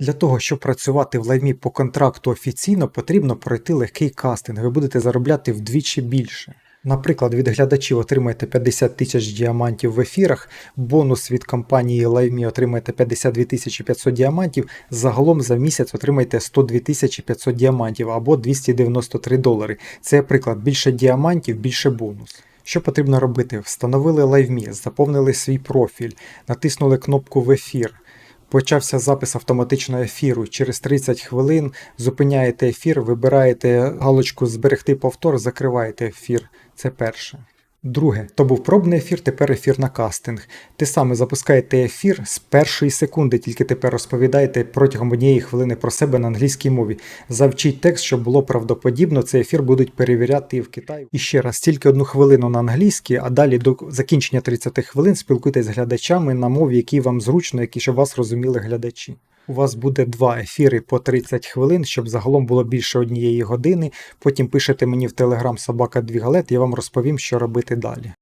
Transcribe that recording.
Для того, щоб працювати в лаймі по контракту офіційно, потрібно пройти легкий кастинг. Ви будете заробляти вдвічі більше. Наприклад, від глядачів отримаєте 50 тисяч діамантів в ефірах, бонус від компанії Лаймі отримаєте 52 тисячі 500 діамантів, загалом за місяць отримаєте 102 тисячі 500 діамантів або 293 долари. Це приклад, більше діамантів, більше бонус. Що потрібно робити? Встановили LiveMe, заповнили свій профіль, натиснули кнопку в ефір. Почався запис автоматичного ефіру. Через 30 хвилин зупиняєте ефір, вибираєте галочку Зберегти повтор, закриваєте ефір. Це перше. Друге, то був пробний ефір, тепер ефір на кастинг. Те саме запускаєте ефір з першої секунди, тільки тепер розповідаєте протягом однієї хвилини про себе на англійській мові. Завчіть текст, щоб було правдоподібно. Цей ефір будуть перевіряти і в Китаї. І ще раз, тільки одну хвилину на англійській, а далі до закінчення 30 хвилин спілкуйтесь з глядачами на мові, які вам зручно, які щоб вас розуміли глядачі. У вас буде два ефіри по 30 хвилин, щоб загалом було більше однієї години. Потім пишете мені в телеграм собака Двігалет, я вам розповім, що робити далі.